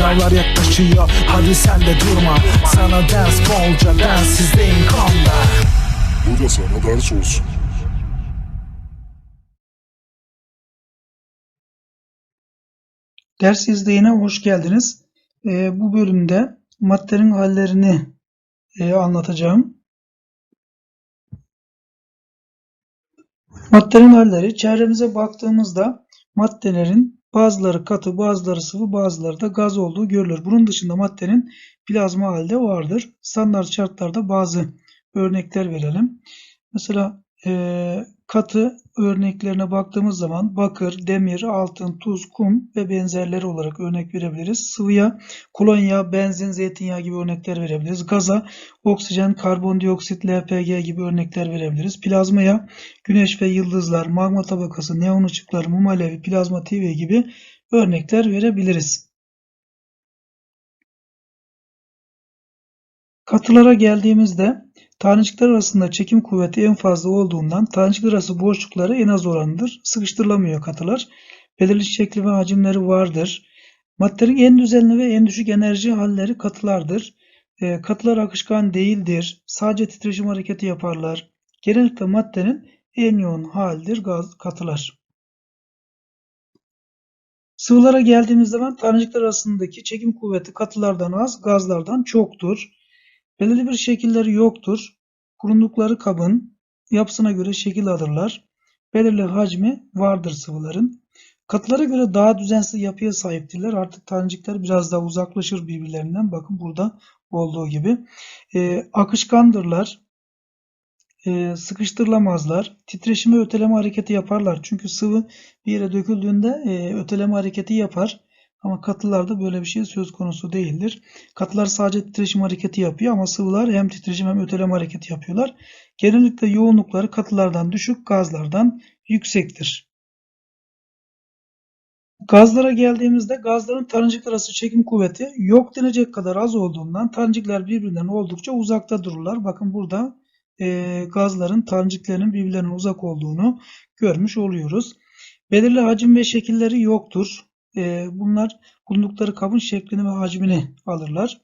Sınavlar yaklaşıyor hadi sen de durma Sana ders bolca densizliğin konda Bu da sana ders olsun. Ders izleyene hoş geldiniz. Ee, bu bölümde maddenin hallerini e, anlatacağım. Maddenin halleri çevremize baktığımızda maddelerin bazıları katı, bazıları sıvı, bazıları da gaz olduğu görülür. Bunun dışında maddenin plazma halde vardır. Standart şartlarda bazı örnekler verelim. Mesela e, katı örneklerine baktığımız zaman bakır, demir, altın, tuz, kum ve benzerleri olarak örnek verebiliriz. Sıvıya kolonya, benzin, zeytinyağı gibi örnekler verebiliriz. Gaza oksijen, karbondioksit, LPG gibi örnekler verebiliriz. Plazmaya güneş ve yıldızlar, magma tabakası, neon ışıklar, mum alevi, plazma TV gibi örnekler verebiliriz. Katılara geldiğimizde tanecikler arasında çekim kuvveti en fazla olduğundan tanecikler arası boşlukları en az oranıdır. Sıkıştırılamıyor katılar. Belirli şekli ve hacimleri vardır. Maddenin en düzenli ve en düşük enerji halleri katılardır. E, katılar akışkan değildir. Sadece titreşim hareketi yaparlar. Genellikle maddenin en yoğun halidir gaz, katılar. Sıvılara geldiğimiz zaman tanecikler arasındaki çekim kuvveti katılardan az, gazlardan çoktur. Belirli bir şekilleri yoktur. Bulundukları kabın yapısına göre şekil alırlar. Belirli hacmi vardır sıvıların. Katılara göre daha düzensiz yapıya sahiptirler. Artık tanecikler biraz daha uzaklaşır birbirlerinden. Bakın burada olduğu gibi. Ee, akışkandırlar. Ee, sıkıştırılamazlar. Titreşime öteleme hareketi yaparlar. Çünkü sıvı bir yere döküldüğünde e, öteleme hareketi yapar. Ama katılarda böyle bir şey söz konusu değildir. Katılar sadece titreşim hareketi yapıyor ama sıvılar hem titreşim hem öteleme hareketi yapıyorlar. Genellikle yoğunlukları katılardan düşük, gazlardan yüksektir. Gazlara geldiğimizde gazların tanecik arası çekim kuvveti yok denecek kadar az olduğundan tanecikler birbirinden oldukça uzakta dururlar. Bakın burada e, gazların taneciklerinin birbirlerine uzak olduğunu görmüş oluyoruz. Belirli hacim ve şekilleri yoktur. E, bunlar bulundukları kabın şeklini ve hacmini alırlar.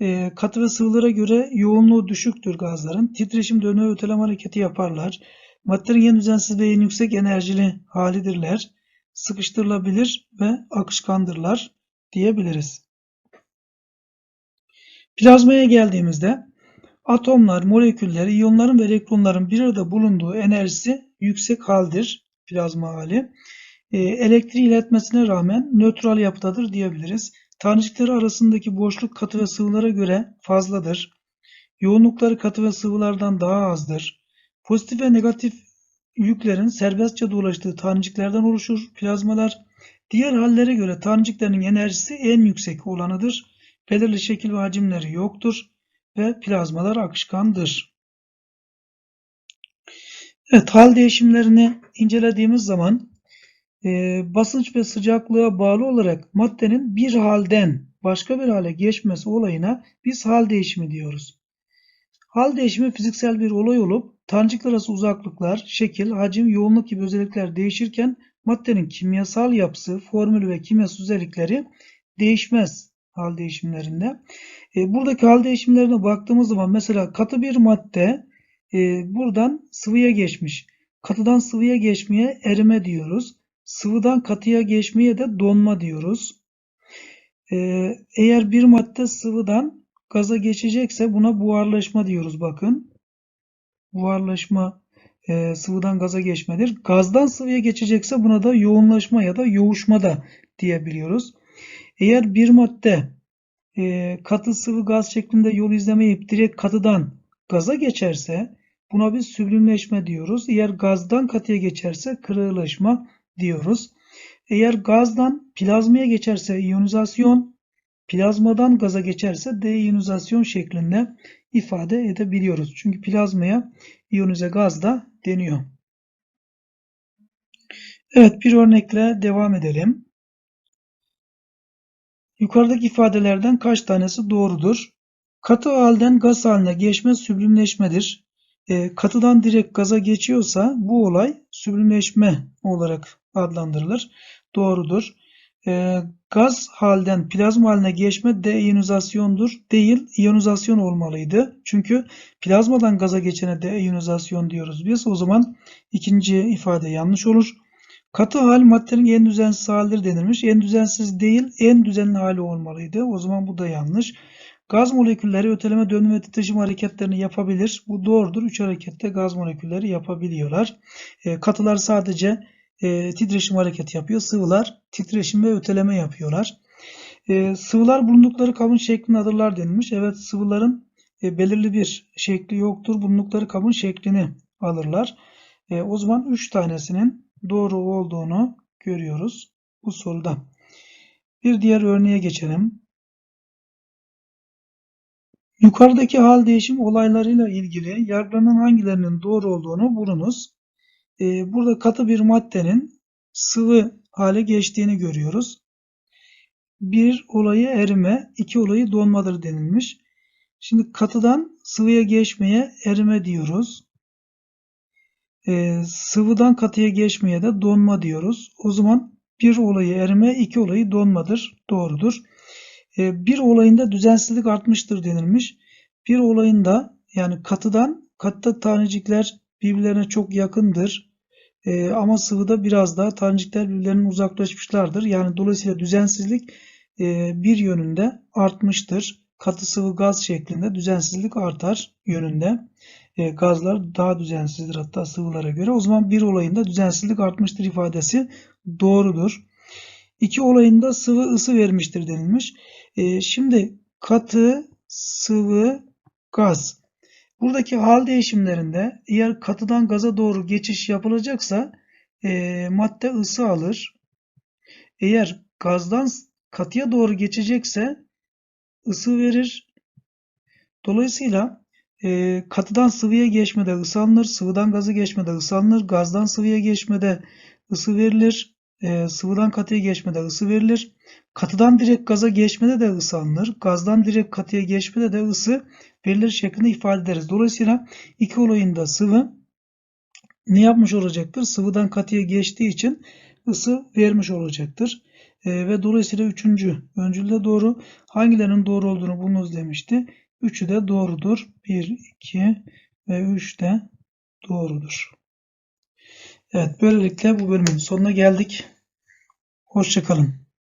E, katı ve sıvılara göre yoğunluğu düşüktür gazların. Titreşim dönüyor öteleme hareketi yaparlar. Maddenin en düzensiz ve en yüksek enerjili halidirler. Sıkıştırılabilir ve akışkandırlar diyebiliriz. Plazmaya geldiğimizde atomlar, moleküller, iyonların ve elektronların bir arada bulunduğu enerjisi yüksek haldir. Plazma hali. E, elektriği iletmesine rağmen nötral yapıdadır diyebiliriz. Tanecikleri arasındaki boşluk katı ve sıvılara göre fazladır. Yoğunlukları katı ve sıvılardan daha azdır. Pozitif ve negatif yüklerin serbestçe dolaştığı taneciklerden oluşur plazmalar. Diğer hallere göre taneciklerin enerjisi en yüksek olanıdır. Belirli şekil ve hacimleri yoktur ve plazmalar akışkandır. Evet, hal değişimlerini incelediğimiz zaman e, basınç ve sıcaklığa bağlı olarak maddenin bir halden başka bir hale geçmesi olayına biz hal değişimi diyoruz. Hal değişimi fiziksel bir olay olup tanecikler arası uzaklıklar, şekil, hacim, yoğunluk gibi özellikler değişirken maddenin kimyasal yapısı, formülü ve kimyasal özellikleri değişmez hal değişimlerinde. E, buradaki hal değişimlerine baktığımız zaman mesela katı bir madde e, buradan sıvıya geçmiş. Katıdan sıvıya geçmeye erime diyoruz. Sıvıdan katıya geçmeye de donma diyoruz. Ee, eğer bir madde sıvıdan gaza geçecekse buna buharlaşma diyoruz bakın. Buharlaşma e, sıvıdan gaza geçmedir. Gazdan sıvıya geçecekse buna da yoğunlaşma ya da yoğuşma da diyebiliyoruz. Eğer bir madde e, katı sıvı gaz şeklinde yol izlemeyip direkt katıdan gaza geçerse buna biz süblimleşme diyoruz. Eğer gazdan katıya geçerse kırılaşma diyoruz. Eğer gazdan plazmaya geçerse iyonizasyon, plazmadan gaza geçerse deiyonizasyon şeklinde ifade edebiliyoruz. Çünkü plazmaya iyonize gaz da deniyor. Evet bir örnekle devam edelim. Yukarıdaki ifadelerden kaç tanesi doğrudur? Katı halden gaz haline geçme süblimleşmedir. E, katıdan direkt gaza geçiyorsa bu olay süblimleşme olarak adlandırılır. Doğrudur. e, gaz halden plazma haline geçme deiyonizasyondur. Değil, iyonizasyon olmalıydı. Çünkü plazmadan gaza geçene deiyonizasyon diyoruz biz. O zaman ikinci ifade yanlış olur. Katı hal maddenin en düzensiz halidir denilmiş. En düzensiz değil, en düzenli hali olmalıydı. O zaman bu da yanlış. Gaz molekülleri öteleme, dönme ve titreşim hareketlerini yapabilir. Bu doğrudur. Üç harekette gaz molekülleri yapabiliyorlar. E, katılar sadece e, titreşim hareketi yapıyor. Sıvılar titreşim ve öteleme yapıyorlar. E, sıvılar bulundukları kabın şeklini alırlar denilmiş. Evet sıvıların e, belirli bir şekli yoktur. Bulundukları kabın şeklini alırlar. E, o zaman 3 tanesinin doğru olduğunu görüyoruz bu soruda. Bir diğer örneğe geçelim. Yukarıdaki hal değişim olaylarıyla ilgili yargılanan hangilerinin doğru olduğunu bulunuz. Ee, burada katı bir maddenin sıvı hale geçtiğini görüyoruz. Bir olayı erime, iki olayı donmadır denilmiş. Şimdi katıdan sıvıya geçmeye erime diyoruz. Ee, sıvıdan katıya geçmeye de donma diyoruz. O zaman bir olayı erime, iki olayı donmadır. Doğrudur. Ee, bir olayında düzensizlik artmıştır denilmiş. Bir olayında yani katıdan katta tanecikler birbirlerine çok yakındır. Ee, ama sıvıda biraz daha tanecikler birbirlerinden uzaklaşmışlardır. Yani dolayısıyla düzensizlik e, bir yönünde artmıştır. Katı sıvı gaz şeklinde düzensizlik artar yönünde. E, gazlar daha düzensizdir hatta sıvılara göre. O zaman bir olayında düzensizlik artmıştır ifadesi doğrudur. İki olayında sıvı ısı vermiştir denilmiş. E, şimdi katı, sıvı, gaz. Buradaki hal değişimlerinde eğer katıdan gaza doğru geçiş yapılacaksa e, madde ısı alır. Eğer gazdan katıya doğru geçecekse ısı verir. Dolayısıyla e, katıdan sıvıya geçmede ısı alınır, sıvıdan gaza geçmede ısı alınır, gazdan sıvıya geçmede ısı verilir, e, sıvıdan katıya geçmede ısı verilir. Katıdan direkt gaza geçmede de ısı alınır, gazdan direkt katıya geçmede de ısı verilir şeklinde ifade ederiz. Dolayısıyla iki olayında sıvı ne yapmış olacaktır? Sıvıdan katıya geçtiği için ısı vermiş olacaktır. E, ve dolayısıyla üçüncü öncül de doğru. Hangilerinin doğru olduğunu bulunuz demişti. Üçü de doğrudur. 1, 2 ve 3 de doğrudur. Evet böylelikle bu bölümün sonuna geldik. Hoşçakalın.